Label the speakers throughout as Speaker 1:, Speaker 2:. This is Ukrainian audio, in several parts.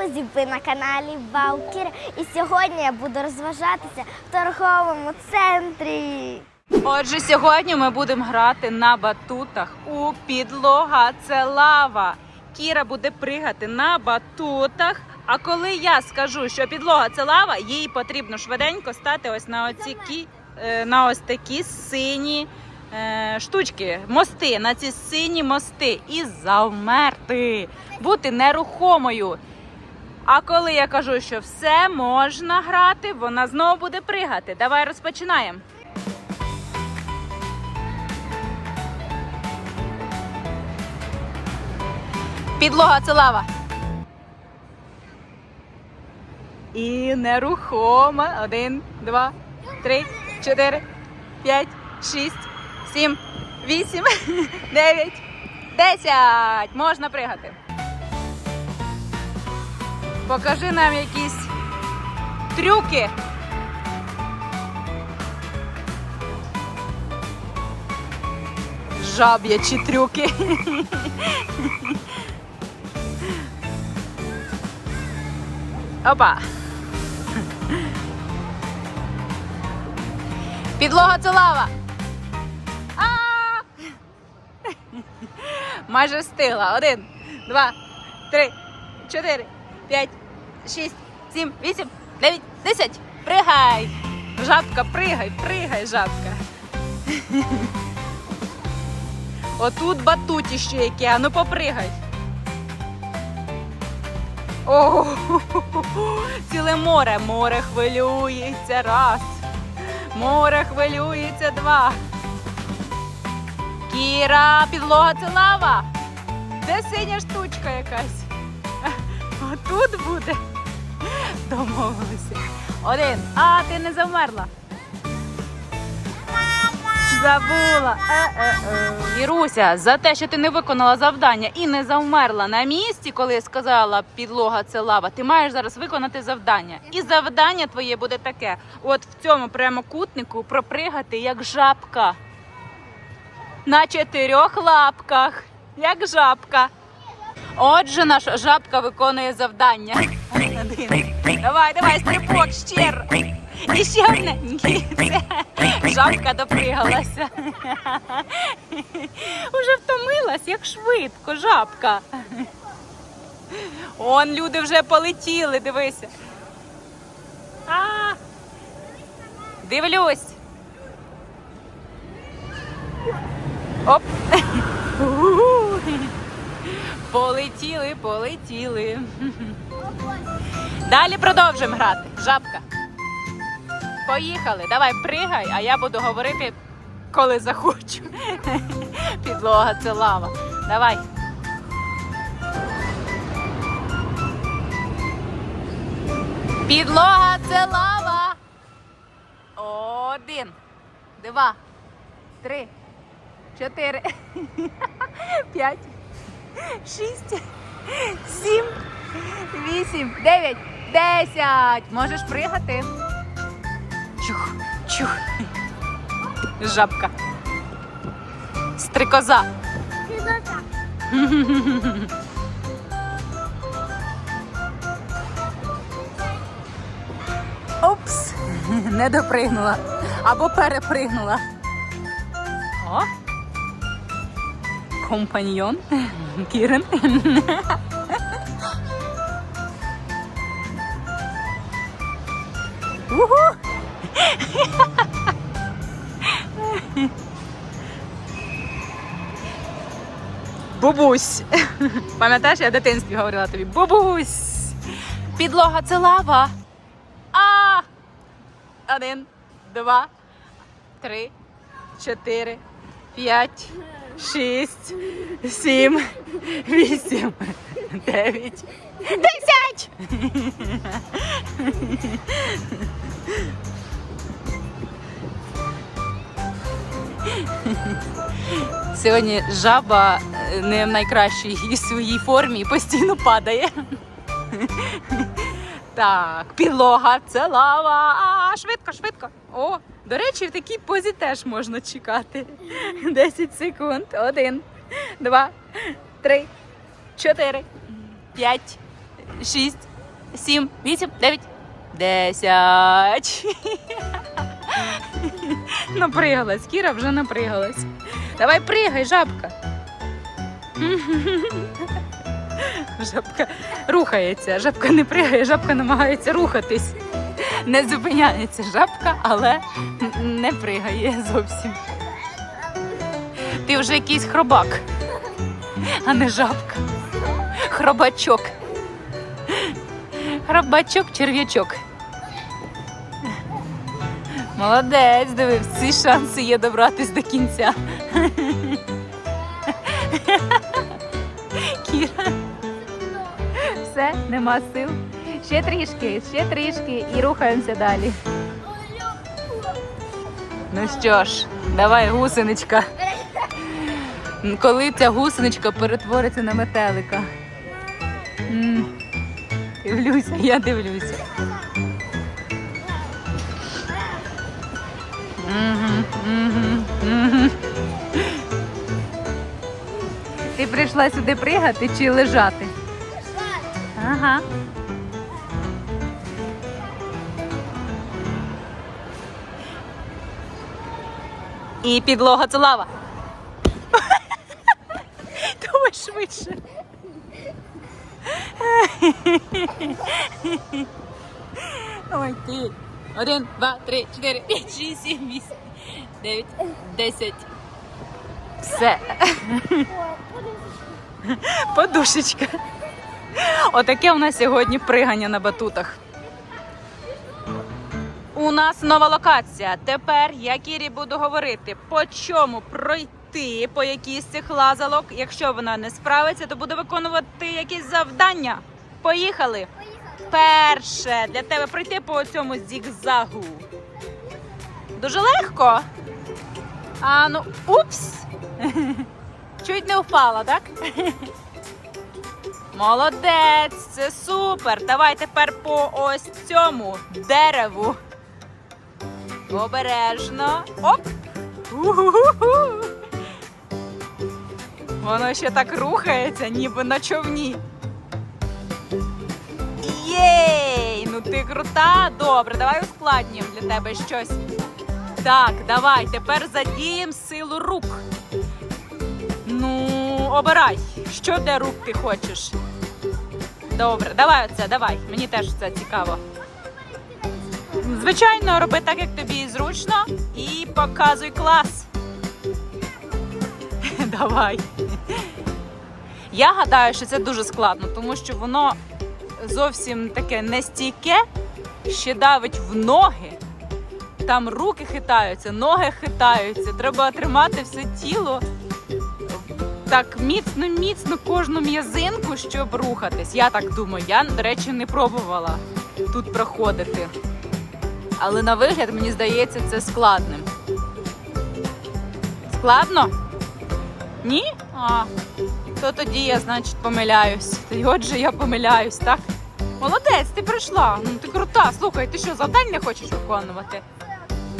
Speaker 1: друзі! Ви на каналі Ваукіра. І сьогодні я буду розважатися в торговому центрі.
Speaker 2: Отже, сьогодні ми будемо грати на батутах у підлога це лава. Кіра буде пригати на батутах. А коли я скажу, що підлога це лава, їй потрібно швиденько стати ось на оці кі, е, на ось такі сині е, штучки, мости, на ці сині мости і завмерти, бути нерухомою. А коли я кажу, що все можна грати, вона знову буде пригати. Давай розпочинаємо. Підлога це лава. І нерухома. Один, два, три, чотири, п'ять, шість, сім, вісім, дев'ять, десять. Можна пригати. Покажи нам якісь трюки. Жаб'ячі трюки. Опа. Підлога це лава. Майже встигла. Один, два, три, чотири, п'ять, шість, сім, вісім, дев'ять, десять. Пригай! Жабка, пригай, пригай, жабка. Отут батутіще яке, а ну попригай. О, ціле море, море хвилюється раз. Море хвилюється два. Кіра, підлога це лава. Де синя штучка якась? Отут буде. Домовилися. Один. А, ти не завмерла. Забула. Е-е-е. Іруся, за те, що ти не виконала завдання і не завмерла на місці, коли я сказала підлога це лава, ти маєш зараз виконати завдання. І завдання твоє буде таке: от в цьому прямокутнику пропригати як жабка. На чотирьох лапках, як жабка. Отже, наша жабка виконує завдання. Давай, давай, стрибок, ще. І ще одне. Ні, це жабка допригалася. Уже втомилась, як швидко, жабка. Он люди вже полетіли, дивися. А, дивлюсь. Оп. Полетіли, полетіли. Далі продовжимо грати. Жабка. Поїхали. Давай пригай, а я буду говорити, коли захочу. Підлога це лава. Давай. Підлога це лава. Один, два, три, чотири, п'ять, шість, сім, вісім, дев'ять, десять. Можеш пригати. Чух, чух. Жабка. Стрикоза. Опс, не допригнула. Або перепригнула. О. Компаньйон. Кірен. Уху! Бабусь. Пам'ятаєш, я в дитинстві говорила тобі. Бабусь. Підлога це лава. А. Один, два, три, чотири, п'ять, шість, сім, вісім, дев'ять, десять. Сьогодні жаба е, не в найкращій своїй формі і постійно падає. Так, підлога, це лава. А, швидко, швидко. О, до речі, в такій позі теж можна чекати. 10 секунд. Один, два, три, чотири, п'ять, шість, сім, вісім, дев'ять, десять. Напригалась. Кіра вже напригалась. Давай пригай, жабка. Жабка рухається. Жабка не пригає, жабка намагається рухатись. Не зупиняється жабка, але не пригає зовсім. Ти вже якийсь хробак, а не жабка. Хробачок. Хробачок, черв'ячок. Молодець, дивись, всі шанси є добратись до кінця. Кіра. Все, нема сил. Ще трішки, ще трішки і рухаємося далі. Ну що ж, давай, гусеничка. Коли ця гусеничка перетвориться на метелика. М, Дивлюся, я дивлюся. Ти прийшла сюди пригати чи лежати? Ага. І підлога це лава. Давай швидше. Ой, ти. Один, два, три, чотири, п'ять, шість, сім, вісім, дев'ять, десять. Все. Подушечка. Отаке у нас сьогодні пригання на батутах. У нас нова локація. Тепер я Кірі буду говорити, по чому пройти по якійсь цих лазалок. Якщо вона не справиться, то буде виконувати якісь завдання. Поїхали! Перше для тебе пройти по цьому зігзагу. Дуже легко. А ну, упс! Чуть не впала, так? Молодець, це супер. Давай тепер по ось цьому дереву. Обережно. Оп! У-ху-ху-ху. Воно ще так рухається, ніби на човні. Єй! Ну ти крута! Добре, давай ускладнім для тебе щось. Так, давай, тепер задіємо силу рук. Ну, обирай, що для рук ти хочеш. Добре, давай оце, давай. Мені теж це цікаво. Звичайно, роби так, як тобі зручно, і показуй клас. Давай. Я гадаю, що це дуже складно, тому що воно зовсім таке нестійке, ще давить в ноги. Там руки хитаються, ноги хитаються. Треба тримати все тіло так міцно, міцно кожну м'язинку, щоб рухатись. Я так думаю. Я, до речі, не пробувала тут проходити. Але на вигляд, мені здається, це складним. Складно? Ні? А, то тоді я, значить, помиляюсь. Тоді отже, я помиляюсь, так? Молодець, ти прийшла. Ну ти крута. Слухай, ти що, завдання хочеш виконувати?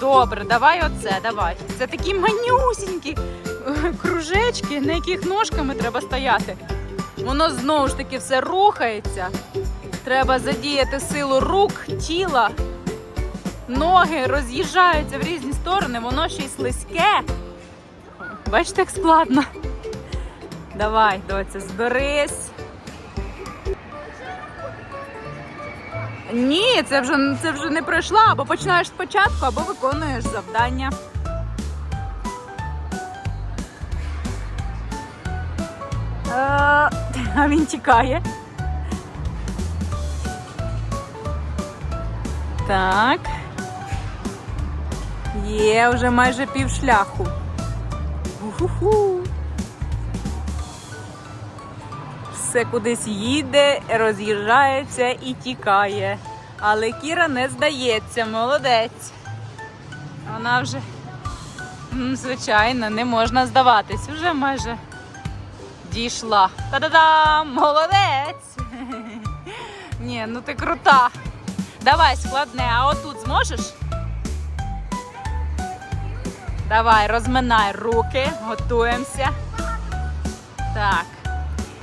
Speaker 2: Добре, давай оце, давай. Це такі манюсінькі е, кружечки, на яких ножками треба стояти. Воно знову ж таки все рухається. Треба задіяти силу рук, тіла. Ноги роз'їжджаються в різні сторони, воно ще й слизьке. Бачите, як складно. Давай, доця, зберись. Ні, це вже, це вже не пройшла. Або починаєш спочатку, або виконуєш завдання. Е, А він тікає. Так. Є вже майже пів шляху. Уху. Все кудись їде, роз'їжджається і тікає. Але Кіра не здається, молодець. Вона вже, звичайно, не можна здаватись. Вже майже дійшла. Та-да-дам! Молодець! Ні, ну ти крута. Давай складне, а отут зможеш? Давай, розминай руки, готуємося. Так.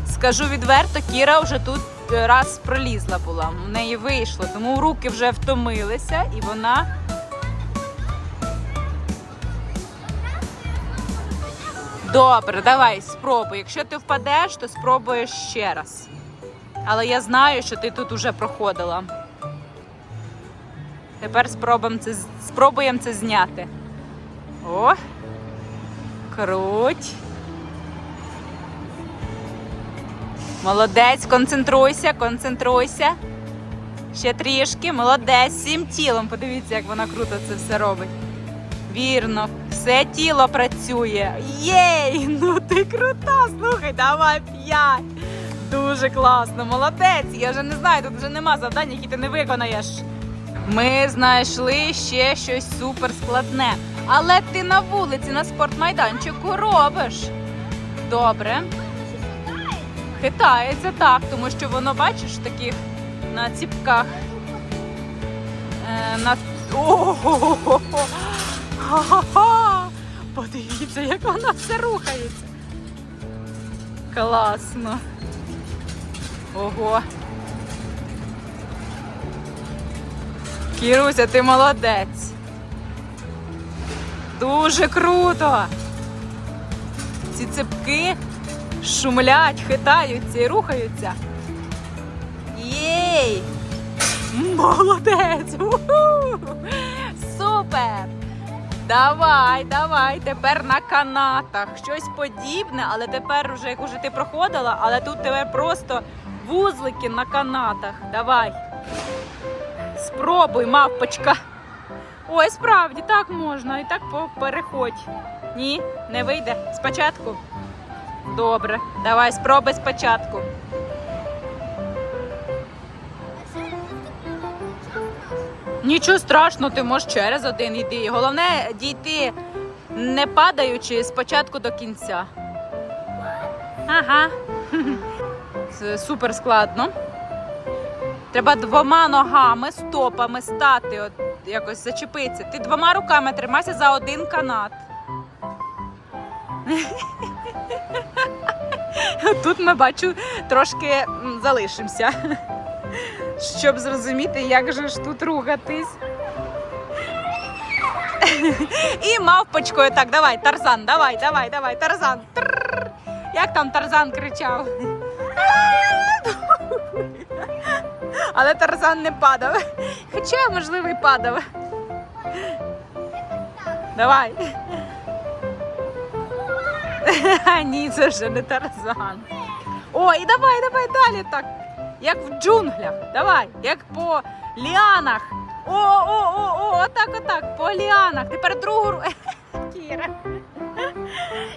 Speaker 2: Скажу відверто, Кіра вже тут раз пролізла була. В неї вийшло, тому руки вже втомилися і вона. Добре, давай, спробуй. Якщо ти впадеш, то спробуєш ще раз. Але я знаю, що ти тут уже проходила. Тепер спробуємо це, спробуємо це зняти. О! Круть. Молодець, концентруйся, концентруйся. Ще трішки, молодець, всім тілом. Подивіться, як вона круто це все робить. Вірно, все тіло працює. Єй! Ну ти крута! Слухай, давай п'ять. Дуже класно, молодець. Я вже не знаю, тут вже нема завдань, які ти не виконаєш. Ми знайшли ще щось супер складне. Але ти на вулиці, на спортмайданчику робиш. Добре. Хитається так, тому що воно, бачиш, таких на ціпках. Е, на... Ха-ха-ха! Подивіться, як вона все рухається. Класно. Ого. Кіруся, ти молодець. Дуже круто. Ці цепки шумлять, хитаються і рухаються. Єй! Молодець! Уху! Супер! Давай, давай, тепер на канатах. Щось подібне, але тепер вже як уже ти проходила, але тут тепер просто вузлики на канатах. Давай. Спробуй, мавпочка. Ой, справді так можна. І так переходь. Ні, не вийде. Спочатку. Добре, давай спробуй спочатку. Нічого страшного, ти можеш через один йти. Головне дійти не падаючи спочатку до кінця. Ага. Це супер складно. Треба двома ногами, стопами стати, от якось зачепитися. Ти двома руками тримайся за один канат. Тут ми бачу трошки залишимося, щоб зрозуміти, як же ж тут рухатись. І мавпочкою так, давай, Тарзан, давай, давай, давай, Тарзан. Як там Тарзан кричав? Але Тарзан не падав. Хоча, можливо, і падав. Давай. Ні, це вже не Тарзан. О, і давай, давай далі так. Як в джунглях. Давай, як по ліанах. О, о, отак, отак, по ліанах. Тепер другу ру- Кіра.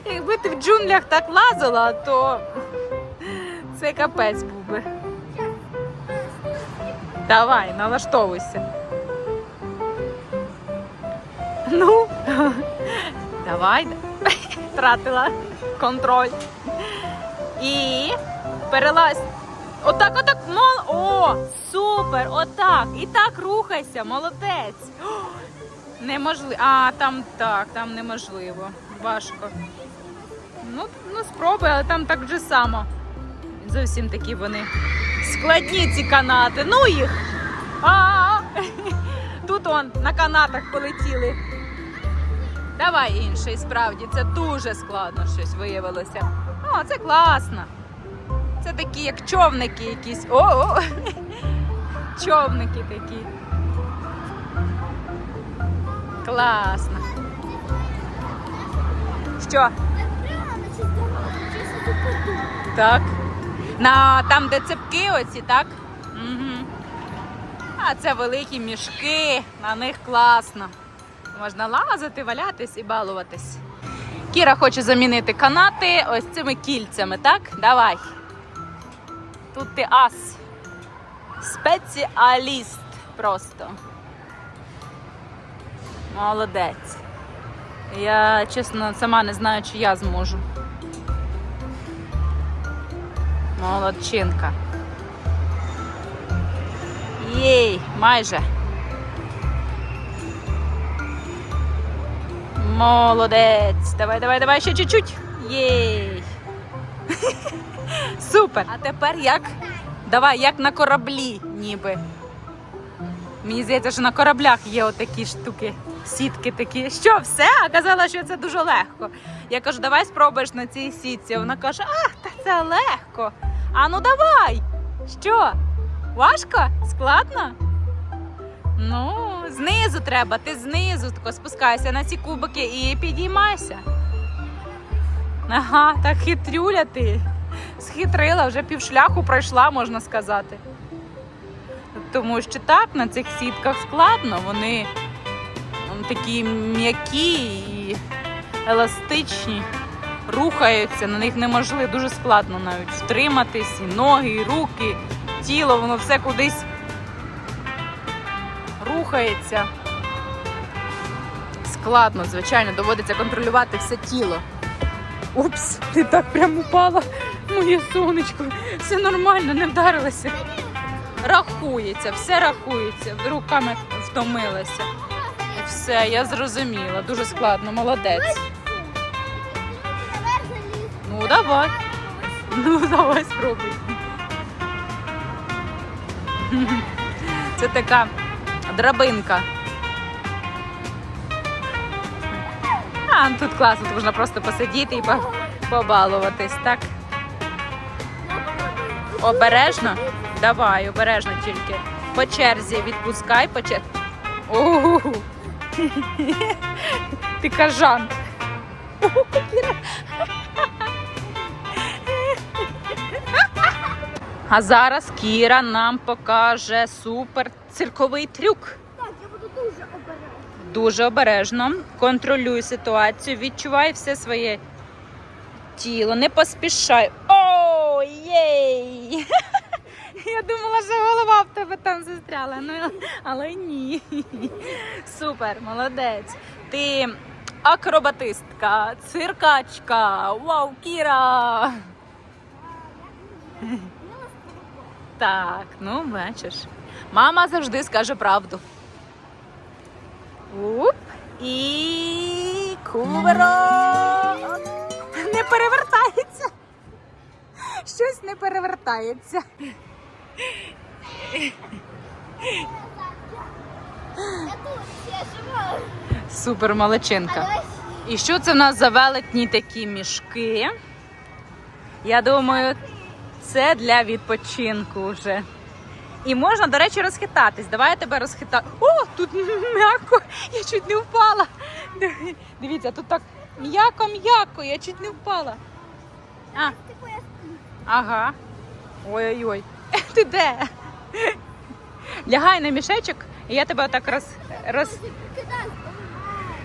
Speaker 2: Якби ти в джунглях так лазила, то це капець був би. Давай, налаштовуйся. Ну, давай. Втратила контроль. І перелазь. Отак, отак. Мол... О, супер! Отак. І так рухайся, молодець. Неможливо. А, там так, там неможливо. Важко. Ну, ну спробуй, але там так же само. Зовсім такі вони складні ці канати. Ну їх. а-а! Тут он на канатах полетіли. Давай інший, справді, це дуже складно щось виявилося. О, це класно. Це такі, як човники якісь. О, о! Човники такі. Класно. Що? Так. На там, де цепки оці, так? Угу. А це великі мішки, на них класно. Можна лазити, валятись і балуватись. Кіра хоче замінити канати ось цими кільцями, так? Давай. Тут ти ас. Спеціаліст просто. Молодець. Я чесно сама не знаю, чи я зможу. Молодчинка. Єй, майже. Молодець. Давай, давай, давай, ще чуть-чуть. Єй. Супер. А тепер як Давай, як на кораблі, ніби. Мені здається, що на кораблях є отакі штуки, сітки такі. Що, все? А казала, що це дуже легко. Я кажу, давай спробуєш на цій сітці. Вона каже, а, та це легко. А ну давай. Що? Важко? Складно? Ну, знизу треба, ти знизу тако спускайся на ці кубики і підіймайся. Ага, так хитрюля ти. Схитрила, вже півшляху пройшла, можна сказати. Тому що так, на цих сітках складно, вони м, такі м'які і еластичні, рухаються, на них неможливо, дуже складно навіть втриматись, і ноги, і руки, тіло, воно все кудись рухається. Складно, звичайно, доводиться контролювати все тіло. Упс, ти так прям упала, моє сонечко. Все нормально, не вдарилася. Рахується, все рахується. Руками втомилася. Все, я зрозуміла. Дуже складно, молодець. Ну, давай. Ну, давай спробуй. Це така драбинка. А, ну тут класно, тут можна просто посидіти і побалуватись, так? Обережно? Давай, обережно тільки. По черзі відпускай по черзі. О, ти кажан. А зараз Кіра нам покаже супер цирковий трюк.
Speaker 1: Так, я буду дуже обережна.
Speaker 2: Дуже обережно. Контролюй ситуацію, відчувай все своє тіло, не поспішай. О, єй! Я думала, що голова в тебе там застряла, ну, але ні. Супер, молодець. Ти акробатистка, циркачка. Вау, Кіра! Так, ну бачиш. Мама завжди скаже правду. Уп. І куверо. Не перевертається. Щось не перевертається. Супер молодчинка. І що це в нас за велетні такі мішки? Я думаю, це для відпочинку вже. І можна, до речі, розхитатись. Давай я тебе розхитаю. О, тут м'яко, я чуть не впала. Дивіться, тут так м'яко-м'яко, я чуть не впала. А, ага. Ой-ой-ой. Ти де? Лягай на мішечок, і я тебе отак роз, роз,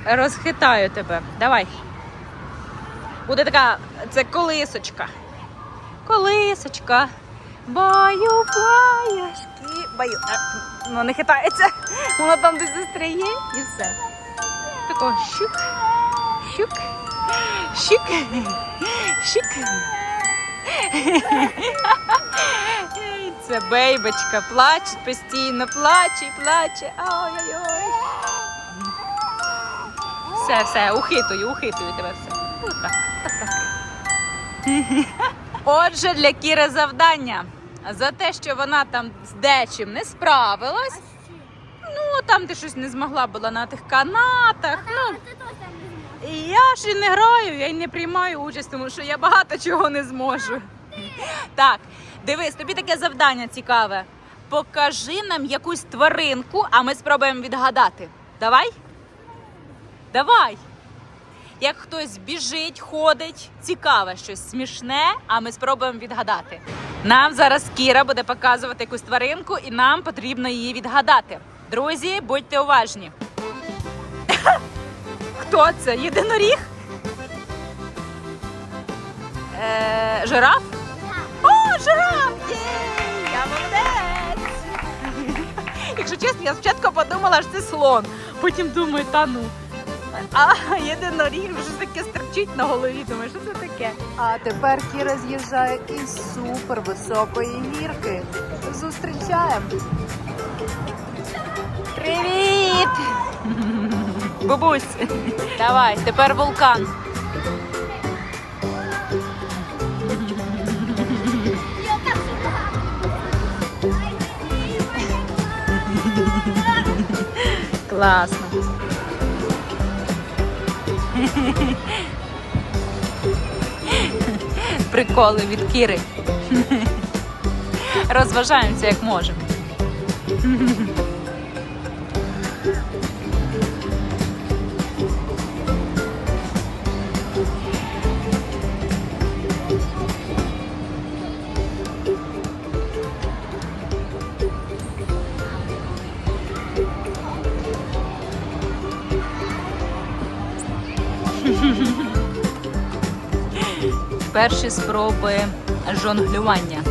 Speaker 2: розхитаю тебе. Давай. Буде така, це колисочка. Колисочка. Баю, баюшки. Баю. Ну, не хитається. Воно там десь застряє і все. Тако щук, щук, щук, щук. Це бейбочка плаче постійно, плаче, плаче. Ой-ой-ой. Все, все, ухитую, ухитую тебе все. Отак, так, так. Отже, для Кіри завдання. За те, що вона там з дечим не справилась. Ну, там ти щось не змогла була на тих канатах. Ну, і я ж і не граю, я й не приймаю участь, тому що я багато чого не зможу. Так, дивись, тобі таке завдання цікаве. Покажи нам якусь тваринку, а ми спробуємо відгадати. Давай? Давай. Як хтось біжить, ходить, цікаве щось смішне, а ми спробуємо відгадати. Нам зараз Кіра буде показувати якусь тваринку, і нам потрібно її відгадати. Друзі, будьте уважні. Хто це? Єдиноріг? Е, жираф? О, жираф! Я молодець! Якщо чесно, я спочатку подумала, що це слон. Потім думаю, та ну. А єдиноріг вже таке стерчить на голові. Думаю, що це таке?
Speaker 3: А тепер Кіра з'їжджає із супер високої гірки. Зустрічаємо.
Speaker 2: Привіт! Бабусь! Давай, тепер вулкан. Класно. Приколи від Кіри. Розважаємося як можемо. Перші спроби жонглювання.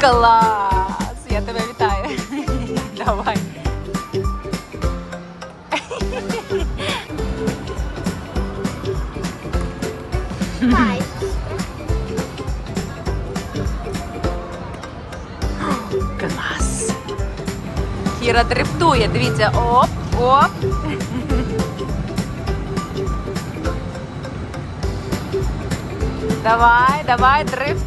Speaker 2: Клас! Я тебе вітаю. Давай. Іра дрифтує. Дивіться, оп, оп. Давай, давай, дрифт.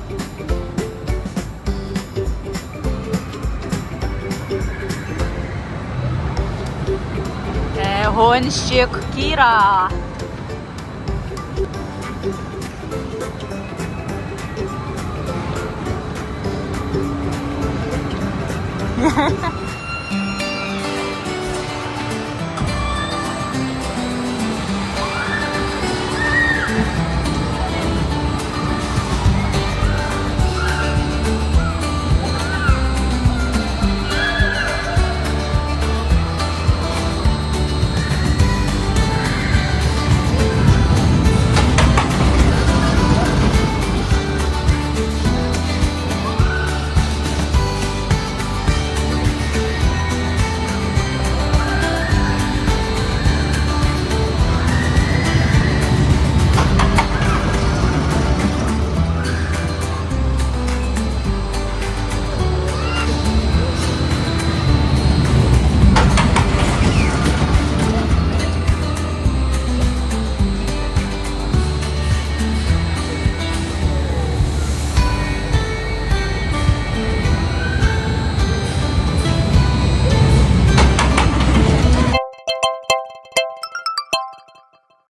Speaker 2: Е, гонщик Кіра. Ha ha ha.